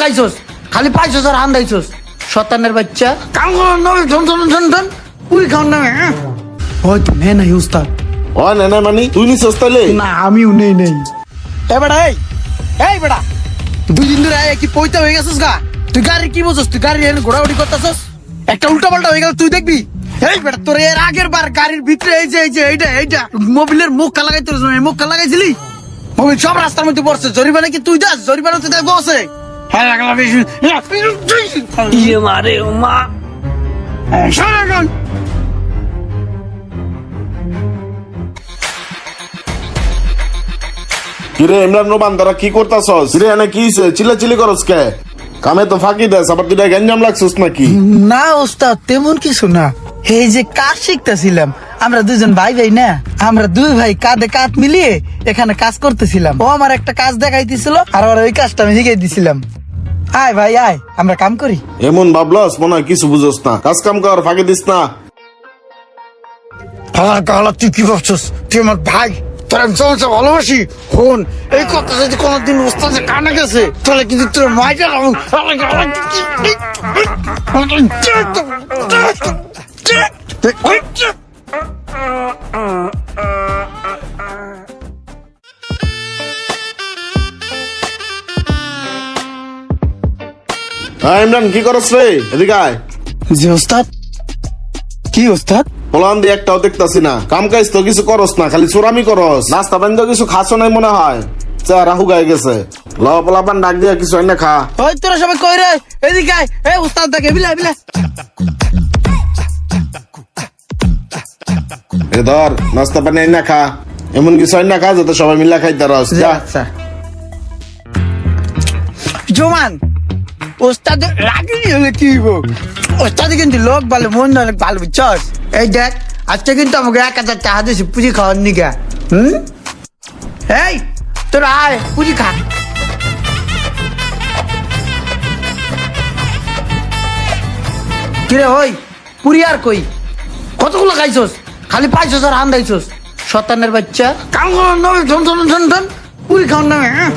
খাইছস? খালি পাইছস আর হান্দাইছস? শতানের বাচ্চা। কাম করার নয় ঠন ঠন ঠন ঠন পুরি খাওয়ার নামে হ্যাঁ? হয়তো নে নাই উস্তাদ। ও না না মানে? তুই নিছস তাইলে? না আমিও নেই নেই। এ বেড়া এই এই বেড়া দুই দিন ধরে আয় কি পয়তা হয়ে গেছিস গা? তুই গাড়ি কি বুঝছস তুই গাড়ি এনে ঘোরাঘুরি করতেছস? একটা উল্টা পাল্টা হয়ে গেল তুই দেখবি? এই বেটা তোর এর আগের বার গাড়ির ভিতরে এই যে এই যে এইটা এইটা মোবিলের মুখ লাগাইতে মুখ লাগাইছিলি? মোবিল সব রাস্তার মধ্যে পড়ছে জরিমানা কি তুই দাস জরিমানা তুই দেখ বসে। হ্যাঁ লাগলা বেশি ইয়ে মারে মা। সারাগান কিরে ইমরান রোমান তারা কি করতাছস? কিরে এনে কি হইছে? চিল্লা করস কে? কামে তো ফাঁকি দেস আবার তুই গেঞ্জাম লাগছিস নাকি? না ওস্তাদ তেমন কিছু না। এই যে কাজ শিখতেছিলাম আমরা দুজন ভাই ভাই না আমরা দুই ভাই কাঁধে কাঁধ মিলিয়ে এখানে কাজ করতেছিলাম। ও আমার একটা কাজ দেখাইতেছিল আর ওর ওই কাজটা আমি শিখাই দিছিলাম আয় ভাই আয় আমরা কাম করি এমন ভাবলস মনে হয় কিছু বুঝোস না কাজ কাম কর ফাঁকি দিস না কালা তুই কি ভাবছস তুই আমার ভাই তোর আমি ভালোবাসি হন এই কথা যদি কোনোদিন ওস্তাদে কানে গেছে তাহলে কিন্তু তোর মাইটা হ্যাঁ ইমরান কি করস রে? এদিকে আয়। জি ওস্তাদ। কি ওস্তাদ? পোলান দিয়ে একটাও দেখতাছি না। কাম কাজ তো কিছু করস না খালি চোরামি করস। নাস্তা পানি তো কিছু খাসো নাই মনে হয়। চা রাহু গেছে। ল পোলাপান ডাক দিয়ে কিছু এনে খা। ওই তোরা সবাই কই রে? এদিকে আয়। এই ওস্তাদ দেখে বিলা বিলা এ ধর নাস্তা পানি এনে খা। এমন কিছু এনে খা যাতে সবাই মিলা খাইতে রস যা। আচ্ছা। জোমান ওস্তাদ রাগি হলে কি হইব? ওস্তাদ কিন্তু লোক ভালো, মন অনেক ভালো, বুঝছস? এই দেখ, আজকে কিন্তু আমাকে এক হাজার টাকা দিয়েছি পুঁজি খাওয়ার নিকা। হুম? এই, তোরা আয় খা। কিরে ওই পুরি আর কই? কতগুলো খাইছস? খালি পাইছস আর হান্দাইছস শতানের বাচ্চা। কাম করার নয় ঠন ঠন ঠন ঠন পুরি খাওয়ার নামে হ্যাঁ?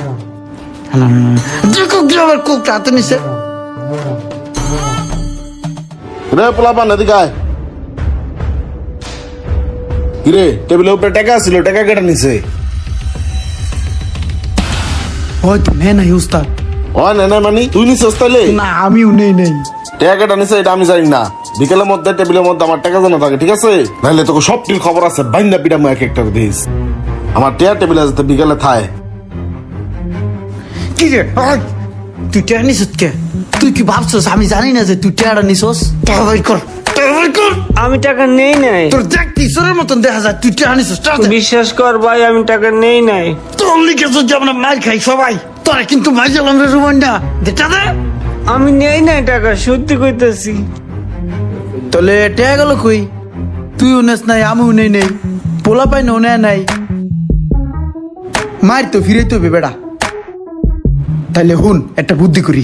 আবার কোকটা হাতে নিছে। রে পোলাপান এদিকে আয়। কিরে টেবিলের উপরে টাকা ছিল টাকা কেটে নিছে? হয়তো নে নাই উস্তাদ। ও না না মানে তুই নিছস তাইলে? না আমিও নেই নেই। টাকা কেটে নিছে এটা আমি জানি না। বিকেলের মধ্যে টেবিলের মধ্যে আমার টাকা যেন থাকে ঠিক আছে? নাহলে তোকে সবটির খবর আছে বাইন্দা পিটা এক একটা দিস। আমার টেয়া টেবিলে যাতে বিকেলে থায়। কি রে তুই নিছিস কে তুই কি ভাবছস? আমি জানি না যে তুই নিছস। টাকা বাই কর টাকা বাই কর। আমি টাকা নেই নাই। তোর দেখ কিশোরের মতন দেখা যায় তুই টেয়া নিছস বিশ্বাস কর ভাই আমি টাকা নেই নাই। তোর লিখে যদি আমরা মার খাই সবাই তোরা কিন্তু মার গেলাম রে না। দে আমি নেই নাই টাকা সত্যি কইতাছি। তাহলে টেয়া গেল কই? তুইও নেস নাই আমিও নেই নেই। পোলা পাই নো নাই। মার তো ফিরে তো বেড়া। তাহলে হুন একটা বুদ্ধি করি।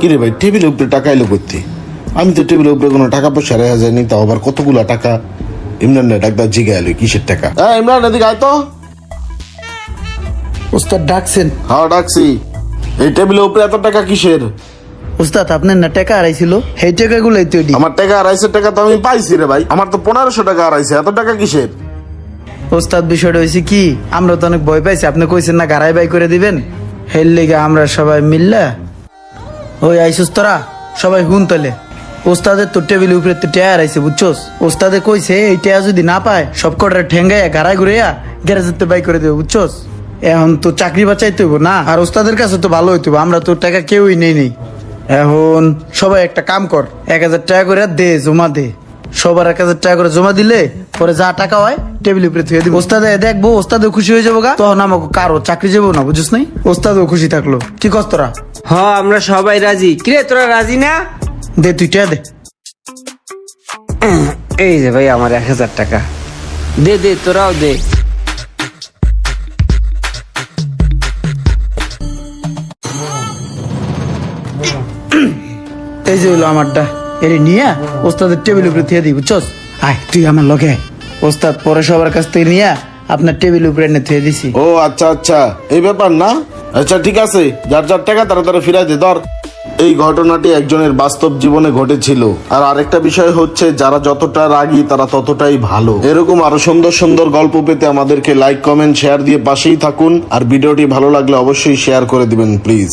কিরে ভাই টেবিলের উপরে টাকা এলো করতে আমি তো টেবিলের উপরে কোনো টাকা পয়সা রেখা যায়নি তাও আবার কতগুলা টাকা? ইমরান ডাক্তার জিগে এলো কিসের টাকা? হ্যাঁ ইমরান এদিকে আয় তো। ওস্তাদ ডাকছেন। হ্যাঁ ডাকছি। এই টেবিলের উপরে এত টাকা কিসের? ওস্তাদ আপনার না টাকা হারাইছিল? সেই টাকাগুলোই তো। আমার টাকা আড়াইশো টাকা তো আমি পাইছি রে ভাই। আমার তো পনেরোশো টাকা আড়াইছে এত টাকা কিসের? ওস্তাদ বিষয়টা হয়েছে কি আমরা তো অনেক ভয় পাইছি। আপনি কইছেন না গাড়াই বাই করে দিবেন? হের লেগে আমরা সবাই মিললা। ওই আইসুস তোরা সবাই হুন তলে। ওস্তাদের তোর টেবিলের উপরে তো টেয়া হারাইছে বুঝছোস? ওস্তাদে কইছে এই টেয়া যদি না পায় সব কটার ঠেঙ্গাইয়া গাড়াই ঘুরাইয়া গ্যারেজের বাই করে দেবে বুঝছোস? এখন তো চাকরি বাঁচাইতে হইব না। আর ওস্তাদের কাছে তো ভালো হইতে হইব। আমরা তোর টাকা কেউই নেই নেই। এখন সবাই একটা কাম কর এক হাজার টাকা করে দে জমা দে। সবার এক হাজার টাকা করে জমা দিলে পরে যা টাকা হয় টেবিল উপরে থুয়ে দিব। ওস্তাদে দেখব ওস্তাদও খুশি হয়ে যাব গা। তখন আমাকে কারও চাকরি যাব না বুঝিস নাই? ওস্তাদও খুশি থাকল। কি কস তোরা? হ আমরা সবাই রাজি। কিরে তোরা রাজি না? দে তুই টাকা দে। এই যে ভাই আমার এক হাজার টাকা। দে দে তোরাও দে। এই যে হলো আমারটা। এর নিয়ে, ওস্তাদের টেবিল উপরে থুয়ে দিই বুঝছস? আয়, তুই আমার লগে ওস্তাদ পরে সবার কাছ থেকে নিয়ে আপনার টেবিল উপরে এনে থুয়ে দিছি। ও আচ্ছা আচ্ছা। এই ব্যাপার না? আচ্ছা ঠিক আছে। যার যার টাকা, তারা ফিরাই দে, ধর। এই ঘটনাটি একজনের বাস্তব জীবনে ঘটেছিল। আর আরেকটা বিষয় হচ্ছে, যারা যতটা রাগী, তারা ততটাই ভালো। এরকম আরও সুন্দর সুন্দর গল্প পেতে আমাদেরকে লাইক কমেন্ট শেয়ার দিয়ে পাশেই থাকুন। আর ভিডিওটি ভালো লাগলে অবশ্যই শেয়ার করে দিবেন প্লিজ